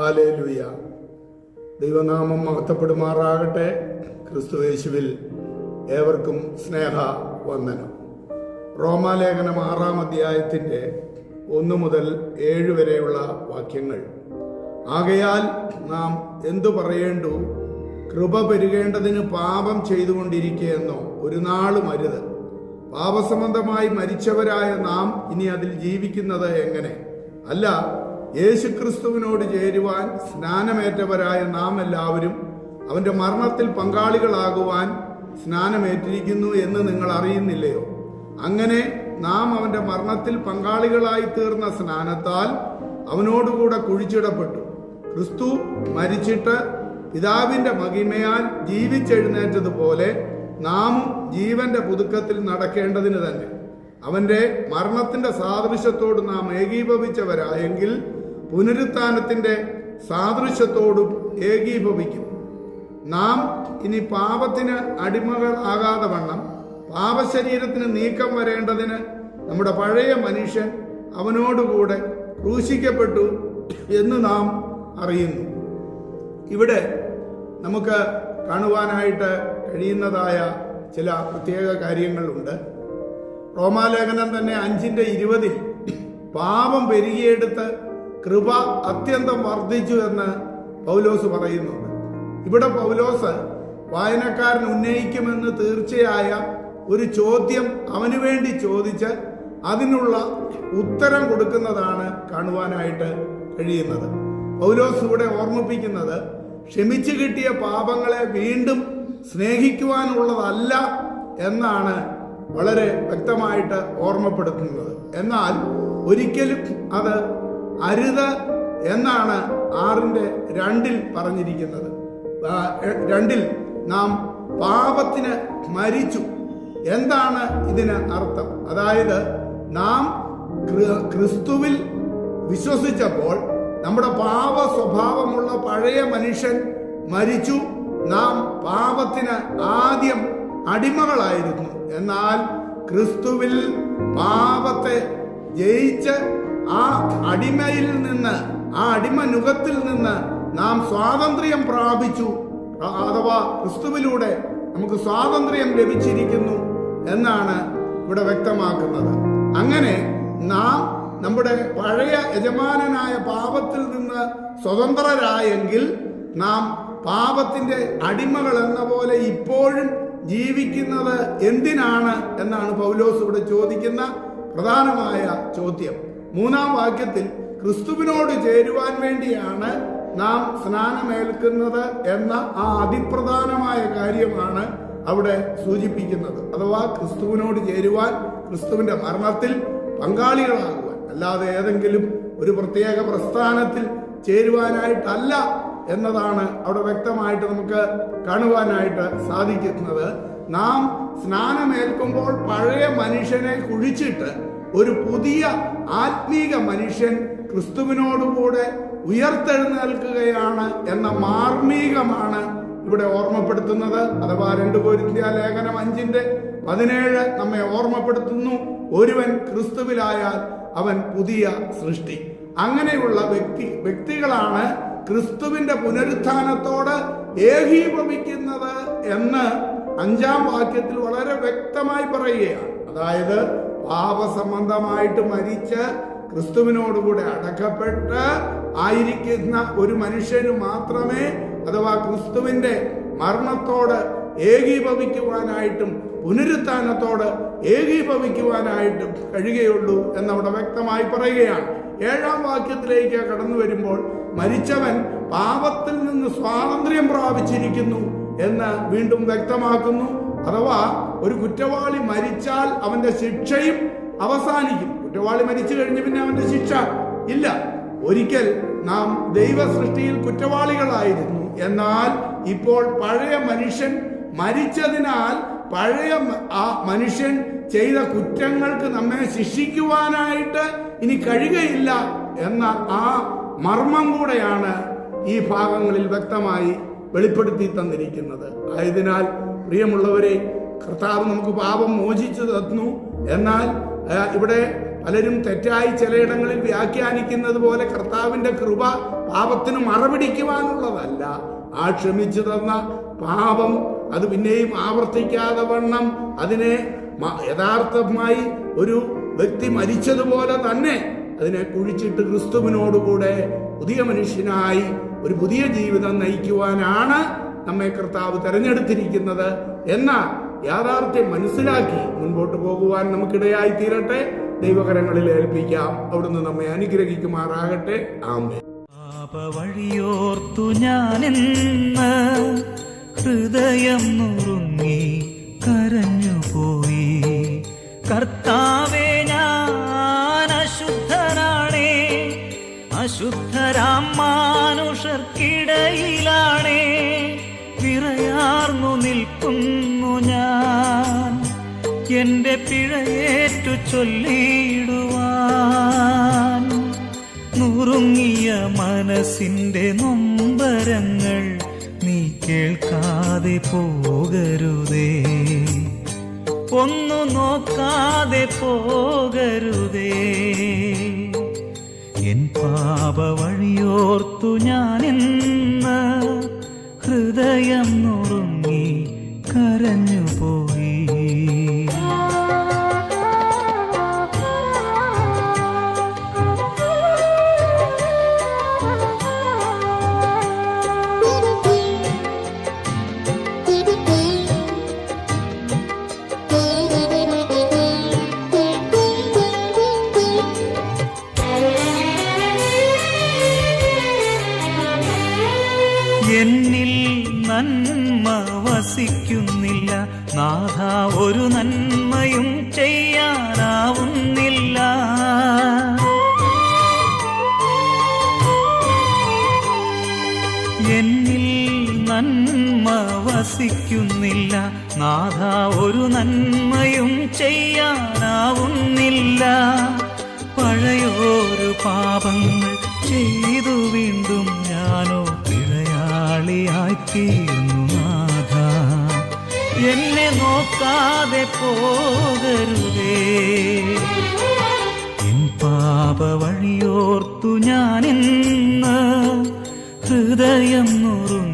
ഹാലേ ലുയ ദൈവനാമം മഹത്വപ്പെടുമാറാകട്ടെ. ക്രിസ്തുവേശുവിൽ ഏവർക്കും സ്നേഹ വന്ദനം. റോമാലേഖനം ആറാം അധ്യായത്തിന്റെ ഒന്ന് മുതൽ ഏഴ് വരെയുള്ള വാക്യങ്ങൾ. ആകയാൽ നാം എന്തു പറയേണ്ടു? കൃപ പെരുകേണ്ടതിന് പാപം ചെയ്തുകൊണ്ടിരിക്കുകയെന്നോ ഒരു നാളും അരുത്. പാപസംബന്ധമായി മരിച്ചവരായ നാം ഇനി അതിൽ ജീവിക്കുന്നത് എങ്ങനെ? അല്ല യേശുക്രിസ്തുവിനോട് ചേരുവാൻ സ്നാനമേറ്റവരായ നാം എല്ലാവരും അവന്റെ മരണത്തിൽ പങ്കാളികളാകുവാൻ സ്നാനമേറ്റിരിക്കുന്നു എന്ന് നിങ്ങൾ അറിയുന്നില്ലയോ? അങ്ങനെ നാം അവന്റെ മരണത്തിൽ പങ്കാളികളായി തീർന്ന സ്നാനത്താൽ അവനോടുകൂടെ കുഴിച്ചിടപ്പെട്ടു. ക്രിസ്തു മരിച്ചിട്ട് പിതാവിന്റെ മഹിമയാൽ ജീവിച്ചെഴുന്നേറ്റതുപോലെ നാമും ജീവന്റെ പുതുക്കത്തിൽ നടക്കേണ്ടതിന് തന്നെ. അവന്റെ മരണത്തിന്റെ സാദൃശ്യത്തോട് നാം ഏകീഭവിച്ചവരായെങ്കിൽ പുനരുത്ഥാനത്തിന്റെ സാദൃശ്യത്തോടും ഏകീഭവിക്കും. നാം ഇനി പാപത്തിന് അടിമകൾ ആകാതെ വണ്ണം പാപശരീരത്തിന് നീക്കം വരേണ്ടതിന് നമ്മുടെ പഴയ മനുഷ്യൻ അവനോടുകൂടെ ക്രൂശിക്കപ്പെട്ടു എന്ന് നാം അറിയുന്നു. ഇവിടെ നമുക്ക് കാണുവാനായിട്ട് കഴിയുന്നതായ ചില പ്രത്യേക കാര്യങ്ങളുണ്ട്. റോമാലേഖനം തന്നെ അഞ്ചിന്റെ ഇരുപതിൽ പാപം പെരുകിയെടുത്ത് കൃപ അത്യന്തം വർദ്ധിച്ചു എന്ന് പൗലോസ് പറയുന്നുണ്ട്. ഇവിടെ പൗലോസ് വായനക്കാരൻ ഉന്നയിക്കുമെന്ന് തീർച്ചയായ ഒരു ചോദ്യം അവന് വേണ്ടി ചോദിച്ച് അതിനുള്ള ഉത്തരം കൊടുക്കുന്നതാണ് കാണുവാനായിട്ട് കഴിയുന്നത്. പൗലോസ് ഇവിടെ ഓർമ്മിപ്പിക്കുന്നത് ക്ഷമിച്ചു കിട്ടിയ പാപങ്ങളെ വീണ്ടും സ്നേഹിക്കുവാനുള്ളതല്ല എന്നാണ് വളരെ വ്യക്തമായിട്ട് ഓർമ്മപ്പെടുത്തുന്നത്. എന്നാൽ ഒരിക്കലും അത് അരുത് എന്നാണ് ആറിന്റെ രണ്ടിൽ പറഞ്ഞിരിക്കുന്നത്. രണ്ടിൽ നാം പാപത്തിന് മരിച്ചു. എന്താണ് ഇതിന് അർത്ഥം? അതായത് നാം ക്രിസ്തുവിൽ വിശ്വസിച്ചപ്പോൾ നമ്മുടെ പാപ സ്വഭാവമുള്ള പഴയ മനുഷ്യൻ മരിച്ചു. നാം പാപത്തിന് ആദ്യം അടിമകളായിരുന്നു. എന്നാൽ ക്രിസ്തുവിൽ പാപത്തെ ജയിച്ച് ആ അടിമയിൽ നിന്ന് ആ അടിമ നുഖത്തിൽ നിന്ന് നാം സ്വാതന്ത്ര്യം പ്രാപിച്ചു. അഥവാ ക്രിസ്തുവിലൂടെ നമുക്ക് സ്വാതന്ത്ര്യം ലഭിച്ചിരിക്കുന്നു എന്നാണ് ഇവിടെ വ്യക്തമാക്കുന്നത്. അങ്ങനെ നാം നമ്മുടെ പഴയ യജമാനനായ പാപത്തിൽ നിന്ന് സ്വതന്ത്രരായെങ്കിൽ നാം പാപത്തിന്റെ അടിമകൾ എന്ന പോലെ ഇപ്പോഴും ജീവിക്കുന്നത് എന്തിനാണ് എന്നാണ് പൗലോസ് ഇവിടെ ചോദിക്കുന്ന പ്രധാനമായ ചോദ്യം. മൂന്നാം വാക്യത്തിൽ ക്രിസ്തുവിനോട് ചേരുവാൻ വേണ്ടിയാണ് നാം സ്നാനമേൽക്കുന്നത് എന്ന ആ അതിപ്രധാനമായ കാര്യമാണ് അവിടെ സൂചിപ്പിക്കുന്നത്. അഥവാ ക്രിസ്തുവിനോട് ചേരുവാൻ ക്രിസ്തുവിന്റെ മരണത്തിൽ പങ്കാളികളാകുവാൻ അല്ലാതെ ഏതെങ്കിലും ഒരു പ്രത്യേക പ്രസ്ഥാനത്തിൽ ചേരുവാനായിട്ടല്ല എന്നതാണ് അവിടെ വ്യക്തമായിട്ട് നമുക്ക് കാണുവാനായിട്ട് സാധിക്കുന്നത്. നാം സ്നാനമേൽക്കുമ്പോൾ പഴയ മനുഷ്യനെ കുഴിച്ചിട്ട് ഒരു പുതിയ ആത്മീക മനുഷ്യൻ ക്രിസ്തുവിനോടുകൂടെ ഉയർത്തെഴുന്നേൽക്കുകയാണ് എന്ന മാർമീകമാണ് ഇവിടെ ഓർമ്മപ്പെടുത്തുന്നത്. അഥവാ രണ്ട് കോരിന്ത്യ ലേഖനം അഞ്ചിന്റെ പതിനേഴ് നമ്മെ ഓർമ്മപ്പെടുത്തുന്നു. ഒരുവൻ ക്രിസ്തുവിലായാൽ അവൻ പുതിയ സൃഷ്ടി. അങ്ങനെയുള്ള വ്യക്തി വ്യക്തികളാണ് ക്രിസ്തുവിന്റെ പുനരുത്ഥാനത്തോട് ഏകീഭവിക്കുന്നത് എന്ന് അഞ്ചാം വാക്യത്തിൽ വളരെ വ്യക്തമായി പറയുകയാണ്. അതായത് പാപസംബന്ധമായിട്ട് മരിച്ച് ക്രിസ്തുവിനോടുകൂടെ അടക്കപ്പെട്ട് ആയിരിക്കുന്ന ഒരു മനുഷ്യന് മാത്രമേ അഥവാ ക്രിസ്തുവിന്റെ മരണത്തോട് ഏകീഭവിക്കുവാനായിട്ടും പുനരുത്ഥാനത്തോട് ഏകീഭവിക്കുവാനായിട്ടും കഴിയുകയുള്ളൂ എന്നവിടെ വ്യക്തമായി പറയുകയാണ്. ഏഴാം വാക്യത്തിലേക്ക് കടന്നു വരുമ്പോൾ മരിച്ചവൻ പാപത്തിൽ നിന്ന് സ്വാതന്ത്ര്യം പ്രാപിച്ചിരിക്കുന്നു എന്ന് വീണ്ടും വ്യക്തമാക്കുന്നു. അഥവാ ഒരു കുറ്റവാളി മരിച്ചാൽ അവന്റെ ശിക്ഷയും അവസാനിക്കും. കുറ്റവാളി മരിച്ചു കഴിഞ്ഞ് പിന്നെ അവന്റെ ശിക്ഷ ഇല്ല. ഒരിക്കൽ നാം ദൈവ സൃഷ്ടിയിൽ കുറ്റവാളികളായിരുന്നു. എന്നാൽ ഇപ്പോൾ പഴയ മനുഷ്യൻ മരിച്ചതിനാൽ പഴയ ആ മനുഷ്യൻ ചെയ്ത കുറ്റങ്ങൾക്ക് നമ്മെ ശിക്ഷിക്കുവാനായിട്ട് ഇനി കഴിയുകയില്ല എന്ന ആ മർമ്മം കൂടെയാണ് ഈ ഭാഗങ്ങളിൽ വ്യക്തമായി വെളിപ്പെടുത്തി തന്നിരിക്കുന്നത്. ആയതിനാൽ പ്രിയമുള്ളവരെ കർത്താവ് നമുക്ക് പാപം മോചിച്ചു തന്നു. എന്നാൽ ഇവിടെ പലരും തെറ്റായി ചിലയിടങ്ങളിൽ വ്യാഖ്യാനിക്കുന്നത് പോലെ കർത്താവിന്റെ കൃപ പാപത്തിന് മറപിടിക്കുവാനുള്ളതല്ല. ആ ക്ഷമിച്ചു തന്ന പാപം അത് പിന്നെയും ആവർത്തിക്കാതെ വണ്ണം അതിനെ യഥാർത്ഥമായി ഒരു വ്യക്തി മരിച്ചതുപോലെ തന്നെ അതിനെ കുഴിച്ചിട്ട് ക്രിസ്തുവിനോടുകൂടെ പുതിയ മനുഷ്യനായി ഒരു പുതിയ ജീവിതം നയിക്കുവാനാണ് നമ്മെ കർത്താവ് തെരഞ്ഞെടുത്തിരിക്കുന്നത് എന്ന യാഥാർത്ഥ്യം മനസ്സിലാക്കി മുൻപോട്ട് പോകുവാൻ നമുക്കിടയായി തീരട്ടെ. ദൈവകരങ്ങളിൽ ഏൽപ്പിക്കാം. അവിടുന്ന് നമ്മെ അനുഗ്രഹിക്കുമാറാകട്ടെ. ആമേ ഞാനെന്ന് ഹൃദയം നുറുങ്ങി ഞാൻ എന്റെ പിഴയേറ്റു ചൊല്ലിയിടുവാൻ. നുറുങ്ങിയ മനസ്സിന്റെ നൊമ്പരങ്ങൾ നീ കേൾക്കാതെ പോകരുതേ. ഒന്നു നോക്കാതെ പോകരുതേ. എൻ പാപ വഴിയോർത്തു ഞാനിന്ന് ഹൃദയം നുറുങ്ങി കരഞ്ഞുപോയി എന്നിൽ ഒരു നന്മയും ചെയ്യാനാവുന്നില്ല. എന്നിൽ നന്മ വസിക്കുന്നില്ല. നാഥ ഒരു നന്മയും ചെയ്യാനാവുന്നില്ല. പഴയൊരു പാപങ്ങൾ ചെയ്തു വീണ്ടും ഞാനോ പിഴയാളിയാക്കിയിരുന്നു എന്നെ നോക്കാതെ പോകരുതേ. എൻ ഞാനിന്ന് ഹൃദയം നുറുങ്ങി.